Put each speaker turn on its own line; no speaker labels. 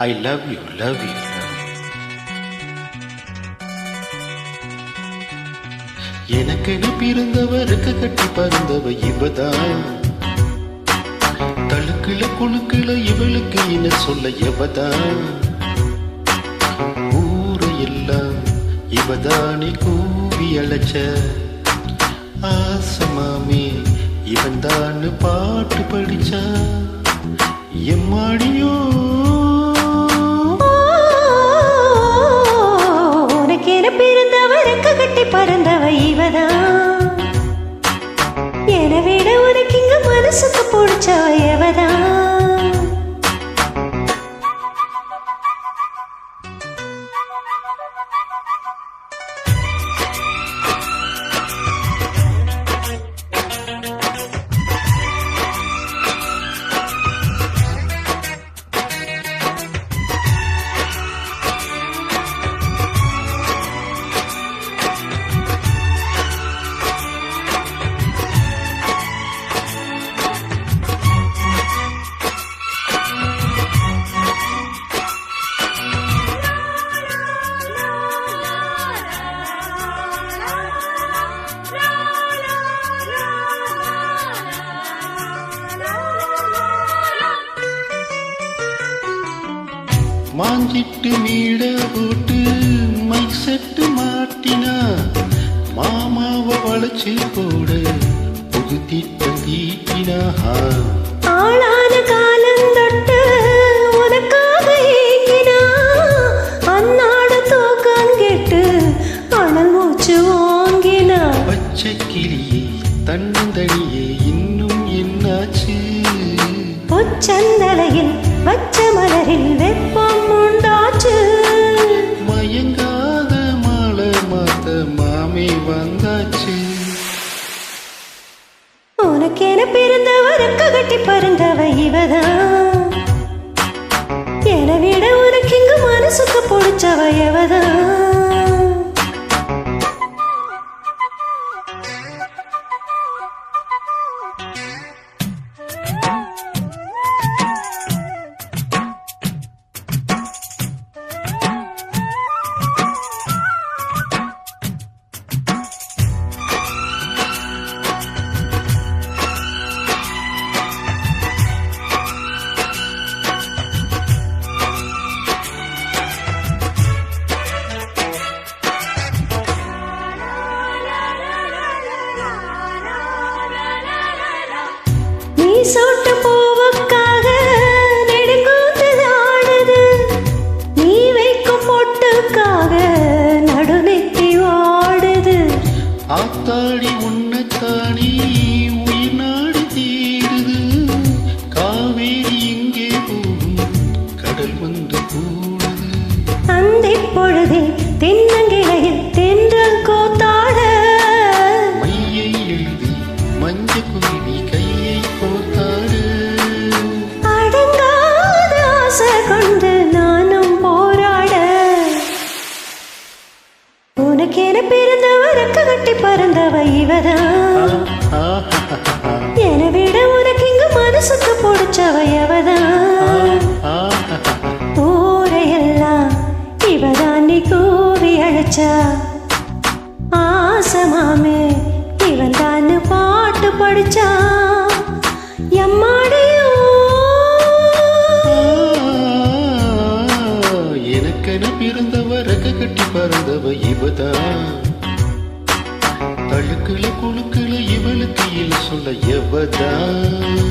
I love you love you எனக்கென பிறந்தவருக்கு கட்டி பறந்தவ இவதான். தழுக்கில குழுக்கில இவளுக்கு என்ன சொல்ல எவதான். ஊரையெல்லாம் இவதானே கூவி அழைச்ச ஆசமாமே இவன் தான் பாட்டு படிச்சா எம்மாடியோ மாஞ்சிட்டு மீட போட்டு மை செட்டு மாட்டினா மாமாவ வளைச்சு போட புது திட்டம் தீட்டினா
ஆளான காலம் தொட்டு உனக்காக ஏங்கினா அன்னாட தூக்கம் கெட்டு அனல் மூச்சு வாங்கினா.
பச்சை கிளியே தன்னந்தனியே இன்னும் என்னாச்சு?
பொச்சந்தலையில் வச்ச மலரில் வெப்பம் உண்டாச்சு
மயங்காத மாலை மாத்த மாமே வந்தாச்சு.
உனக்கென பிறந்தவருக்கு கட்டி பறந்தவ இவதான். என விட உனக்கு இங்கு மனசுக்கு பிடிச்சவ எவதான். பொழுதில் தென்னங்கிளையில் தென்றல் கோத்தாட.
மையை எழுதி மஞ்ச குருவி கையை கோத்தாடு.
அடங்காத ஆசை கொண்டு நானும் போராட. உனக்கென பிறந்தவருக்கு கட்டி பறந்தவ இவதான். என விட உனக்கு இங்கு மனசுக்கு பிடிச்சவ எவதான் ஆசமாமே இவன் தான் பாட்டு படிச்சான் எம்மாடியோ
எனக்கென பிறந்தவ ரக கட்டி பறந்தவ இவதான் தழுக்குல குழுக்குல இவளுக்கு இல்ல சொல்ல எவதான்